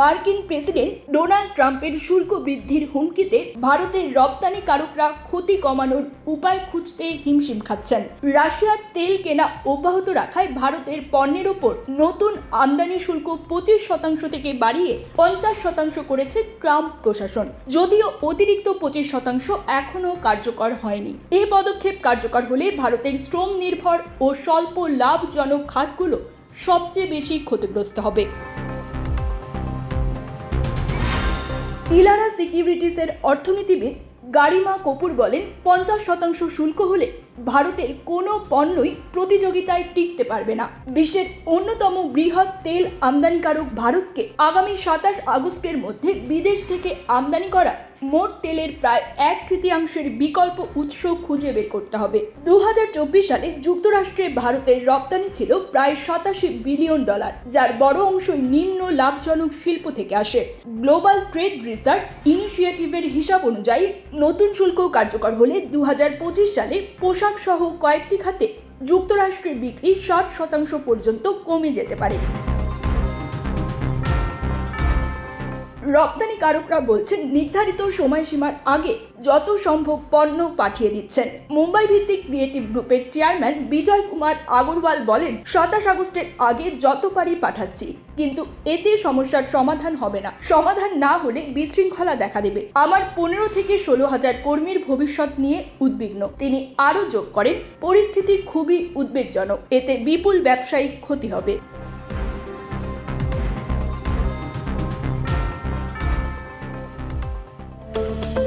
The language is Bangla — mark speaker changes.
Speaker 1: মার্কিন প্রেসিডেন্ট ডোনাল্ড ট্রাম্পের শুল্ক বৃদ্ধির হুমকিতে ভারতের রপ্তানিকারকরা ক্ষতি কমানোর উপায় খুঁজতে হিমশিম খাচ্ছেন। রাশিয়ার তেল কেনা অব্যাহত রাখায় ভারতের পণ্যের ওপর নতুন আমদানি শুল্ক পঁচিশ শতাংশ থেকে বাড়িয়ে পঞ্চাশ শতাংশ করেছে ট্রাম্প প্রশাসন। যদিও অতিরিক্ত পঁচিশ শতাংশ এখনও কার্যকর হয়নি। এ পদক্ষেপ কার্যকর হলে ভারতের শ্রম নির্ভর ও স্বল্প লাভজনক খাতগুলো সবচেয়ে বেশি ক্ষতিগ্রস্ত হবে। ইলারা সিকিউরিটিসের অর্থনীতিবিদ গারিমা কপুর বলেন, পঞ্চাশ শতাংশ শুল্ক হলে ভারতের কোনো পণ্যই প্রতিযোগিতায় টিকতে পারবে না। বিশ্বের অন্যতম বৃহৎ তেল আমদানিকারক ভারতকে আগামী সাতাশ আগস্টের মধ্যে বিদেশ থেকে আমদানি করা মোট তেলের প্রায় এক তৃতীয়াংশের বিকল্প উৎস খুঁজে বের করতে হবে। দু হাজার চব্বিশ সালে যুক্তরাষ্ট্রে ভারতের রপ্তানি ছিল প্রায় সাতাশি বিলিয়ন ডলার, যার বড় অংশই নিম্ন লাভজনক শিল্প থেকে আসে। গ্লোবাল ট্রেড রিসার্চ ইনিশিয়েটিভের হিসাব অনুযায়ী নতুন শুল্ক কার্যকর হলে দু হাজার পঁচিশ সালে পোশাক সহ কয়েকটি খাতে যুক্তরাষ্ট্রের বিক্রি ষাট শতাংশ পর্যন্ত কমে যেতে পারে। রপ্তানিকারকরা বলছেন, নির্ধারিত সময়সীমার আগে যত সম্ভব পণ্য পাঠিয়ে দিচ্ছেন। মুম্বাই ভিত্তিক ক্রিয়েটিভ গ্রুপের চেয়ারম্যান বিজয় কুমার আগরওয়াল বলেন, সাতাশ আগস্টের আগে যত পারি পাঠাচ্ছি, কিন্তু এতে সমস্যার সমাধান হবে না। সমাধান না হলে বিশৃঙ্খলা দেখা দেবে। আমার পনেরো থেকে ষোলো হাজার কর্মীর ভবিষ্যৎ নিয়ে উদ্বিগ্ন। তিনি আরও যোগ করেন, পরিস্থিতি খুবই উদ্বেগজনক, এতে বিপুল ব্যবসায়িক ক্ষতি হবে। Thank you.